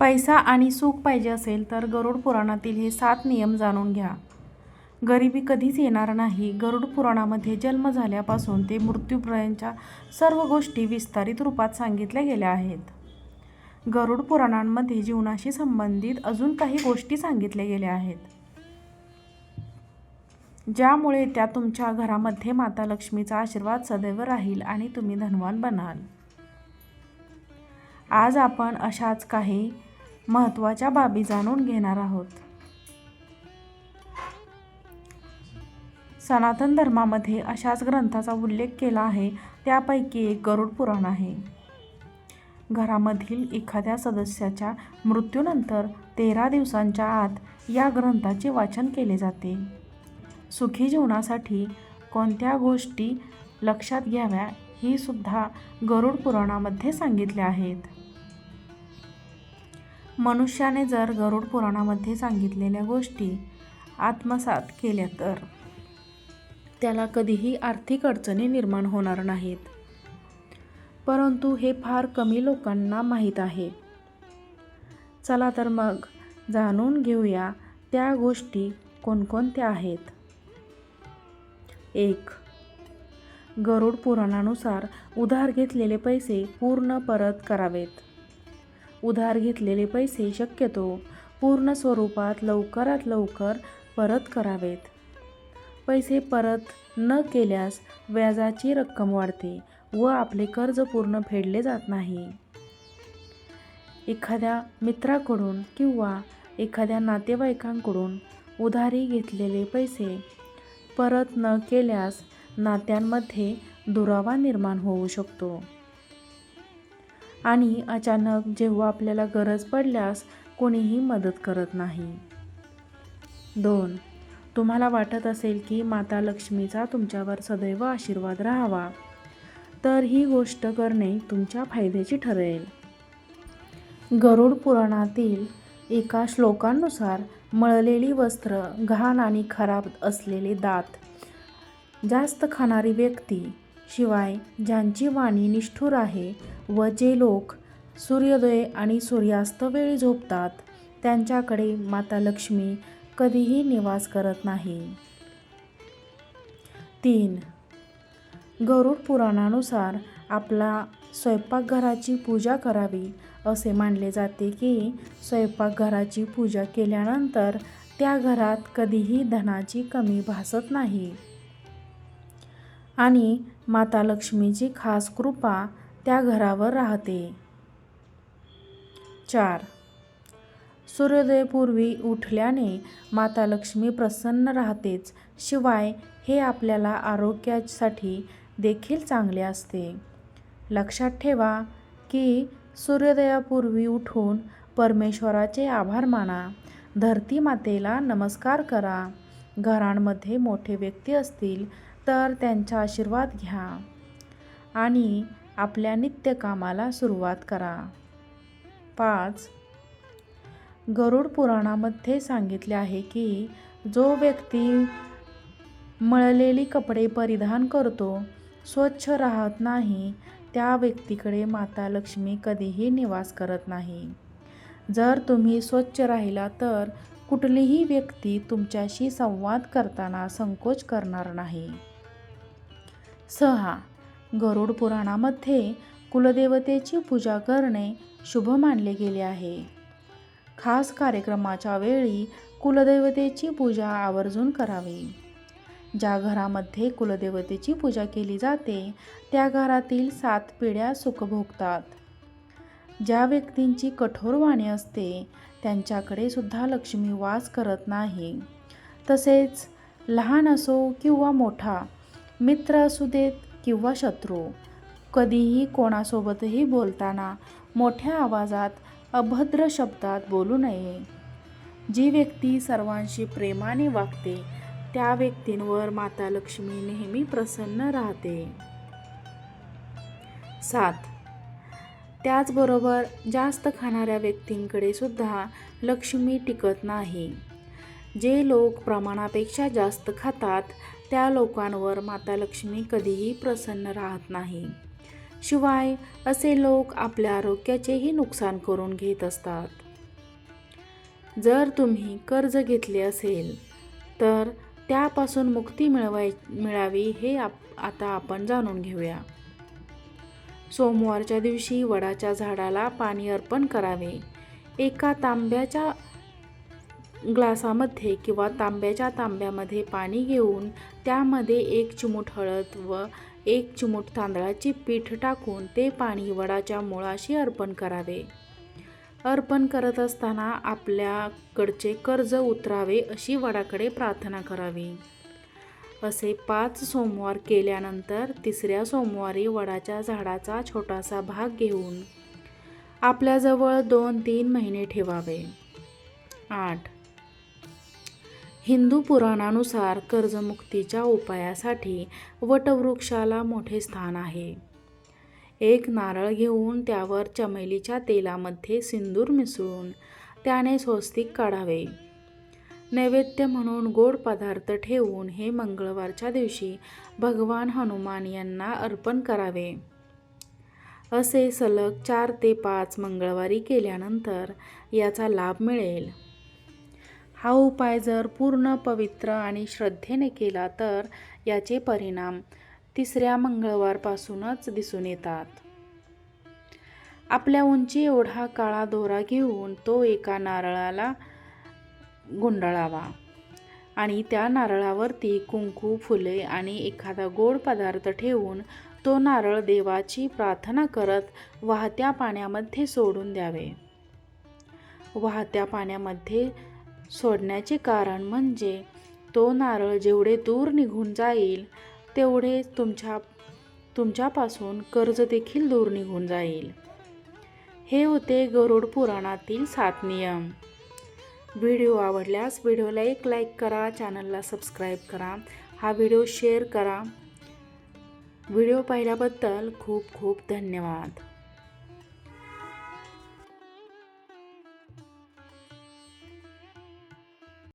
पैसा आणि सुख पाहिजे असेल तर गरुड पुराणातील हे सात नियम जाणून घ्या. गरिबी कधीच येणार नाही. गरुड पुराणामध्ये जन्म झाल्यापासून ते मृत्यूपर्यंतच्या सर्व गोष्टी विस्तारित रूपात सांगितल्या गेल्या आहेत. गरुड पुराणांमध्ये जीवनाशी संबंधित अजून काही गोष्टी सांगितल्या गेल्या आहेत. ज्यामुळे त्या तुमच्या घरामध्ये माता लक्ष्मीचा आशीर्वाद सदैव राहील आणि तुम्ही धनवान बनाल. आज आपण अशाच काही महत्त्वाच्या बाबी जाणून घेणार आहोत. सनातन धर्मामध्ये अशाच ग्रंथाचा उल्लेख केला आहे त्यापैकी एक गरुड पुराण आहे. घरामधील एखाद्या सदस्याच्या मृत्यूनंतर तेरा दिवसांच्या आत या ग्रंथाचे वाचन केले जाते. सुखी जीवनासाठी कोणत्या गोष्टी लक्षात घ्याव्या ही सुद्धा गरुड पुराणामध्ये सांगितले आहेत. मनुष्याने जर गरुड पुराणामध्ये सांगितलेल्या गोष्टी आत्मसात केल्या तर त्याला कधीही आर्थिक अडचणी निर्माण होणार नाहीत. परंतु हे फार कमी लोकांना माहीत आहे. चला तर मग जाणून घेऊया त्या गोष्टी कोणकोणत्या आहेत. एक गरुड पुराणानुसार उधार घेतलेले पैसे पूर्ण परत करावेत. उधार घेतलेले पैसे शक्यतो पूर्ण स्वरूपात लवकरात लवकर परत करावेत. पैसे परत न केल्यास व्याजाची रक्कम वाढते व आपले कर्ज पूर्ण फेडले जात नाही. एखाद्या मित्राकडून किंवा एखाद्या नातेवाईकांकडून उधारी घेतलेले पैसे परत न केल्यास नात्यांमध्ये दुरावा निर्माण होऊ शकतो. आणि अचानक जेव्हा आपल्याला गरज पडल्यास कोणीही मदत करत नाही. दोन तुम्हाला वाटत असेल की माता लक्ष्मीचा तुमच्यावर सदैव आशीर्वाद राहावा तर ही गोष्ट करणे तुमच्या फायद्याची ठरेल. गरुड पुराणातील एका श्लोकानुसार मळलेली वस्त्र घाण आणि खराब असलेले दात जास्त खाणारी व्यक्ती शिवाय ज्यांची वाणी निष्ठुर आहे व जे लोक सूर्योदय आणि सूर्यास्त वेळी झोपतात त्यांच्याकडे माता लक्ष्मी कधीही निवास करत नाही. तीन. गरुड पुराणानुसार आपला स्वयंपाकघराची पूजा करावी असे मानले जाते की स्वयंपाकघराची पूजा केल्यानंतर त्या घरात कधीही धनाची कमी भासत नाही. आणि माता लक्ष्मीची खास कृपा त्या घरावर राहते. चार. सूर्योदयपूर्वी उठल्याने माता लक्ष्मी प्रसन्न राहतेच शिवाय हे आपल्याला आरोग्यासाठी देखील चांगले असते. लक्षात ठेवा की सूर्योदयापूर्वी उठून परमेश्वराचे आभार माना धरती मातेला नमस्कार करा. घरांमध्ये मोठे व्यक्ती असतील तर त्यांचा आशीर्वाद घ्या आणि आपल्या नित्यकामाला सुरुवात करा. पाच. गरुड पुराणामध्ये सांगितले आहे की जो व्यक्ती मळलेली कपडे परिधान करतो स्वच्छ राहत नाही त्या व्यक्तीकडे माता लक्ष्मी कधीही निवास करत नाही. जर तुम्ही स्वच्छ राहिला तर कुठलीही व्यक्ती तुमच्याशी संवाद करताना संकोच करणार नाही. सहा. गरुड पुराणामध्ये कुलदेवतेची पूजा करणे शुभ मानले गेले आहे. खास कार्यक्रमाच्या वेळी कुलदेवतेची पूजा आवर्जून करावी. ज्या घरामध्ये कुलदेवतेची पूजा केली जाते त्या घरातील सात पिढ्या सुख भोगतात. ज्या व्यक्तींची कठोर वाणी असते त्यांच्याकडे सुद्धा लक्ष्मी वास करत नाही. तसेच लहान असो किंवा मोठा मित्र असू देत किंवा शत्रू कधीही कोणासोबतही बोलताना मोठ्या आवाजात अभद्र शब्दात बोलू नये. जी व्यक्ती सर्वांशी प्रेमाने वागते त्या व्यक्तींवर माता लक्ष्मी नेहमी प्रसन्न राहते. सात. त्याचबरोबर जास्त खाणाऱ्या व्यक्तींकडे सुद्धा लक्ष्मी टिकत नाही. जे लोक प्रमाणापेक्षा जास्त खातात त्या लोकांवर माता लक्ष्मी कधीही प्रसन्न राहत नाही. शिवाय असे लोक आपल्या आरोग्याचेही नुकसान करून घेत असतात. जर तुम्ही कर्ज घेतले असेल तर त्यापासून मुक्ती मिळवाय मिळावी हे आप आता आपण जाणून घेऊया. सोमवारच्या दिवशी वडाच्या झाडाला पाणी अर्पण करावे. एका तांब्याच्या ग्लासामध्ये किंवा तांब्याच्या तांब्यामध्ये पाणी घेऊन त्यामध्ये एक चिमूट हळद व एक चिमूट तांदळाचे पीठ टाकून ते पाणी वडाच्या मुळाशी अर्पण करावे. अर्पण करत असताना आपल्याकडचे कर्ज उतरावे अशी वडाकडे प्रार्थना करावी. असे पाच सोमवार केल्यानंतर तिसऱ्या सोमवारी वडाच्या झाडाचा छोटासा भाग घेऊन आपल्याजवळ दोन तीन महिने ठेवावे. आठ. हिंदू पुराणानुसार कर्जमुक्तीच्या उपायासाठी वटवृक्षाला मोठे स्थान आहे. एक नारळ घेऊन त्यावर चमेलीच्या तेलामध्ये सिंदूर मिसळून त्याने स्वस्तिक काढावे. नैवेद्य म्हणून गोड पदार्थ ठेवून हे मंगळवारच्या दिवशी भगवान हनुमान यांना अर्पण करावे. असे सलग चार ते पाच मंगळवारी केल्यानंतर याचा लाभ मिळेल. हा उपाय जर पूर्ण पवित्र आणि श्रद्धेने केला तर याचे परिणाम तिसऱ्या मंगळवारपासूनच दिसून येतात. आपल्या उंची एवढा काळा दोरा घेऊन तो एका नारळाला गुंडाळावा आणि त्या नारळावरती कुंकू फुले आणि एखादा गोड पदार्थ ठेवून तो नारळ देवाची प्रार्थना करत वाहत्या पाण्यामध्ये सोडून द्यावे. वाहत्या पाण्यामध्ये सोडण्याचे कारण म्हणजे तो नारळ जेवढे दूर निघून जाईल तेवढे तुमच्या तुमच्यापासून कर्ज देखील दूर निघून जाईल. हे होते गरुड पुराणातील सात नियम. व्हिडिओ आवडल्यास व्हिडिओला एक लाईक करा चॅनलला सबस्क्राईब करा हा व्हिडिओ शेअर करा. व्हिडिओ पाहिल्याबद्दल खूप खूप धन्यवाद.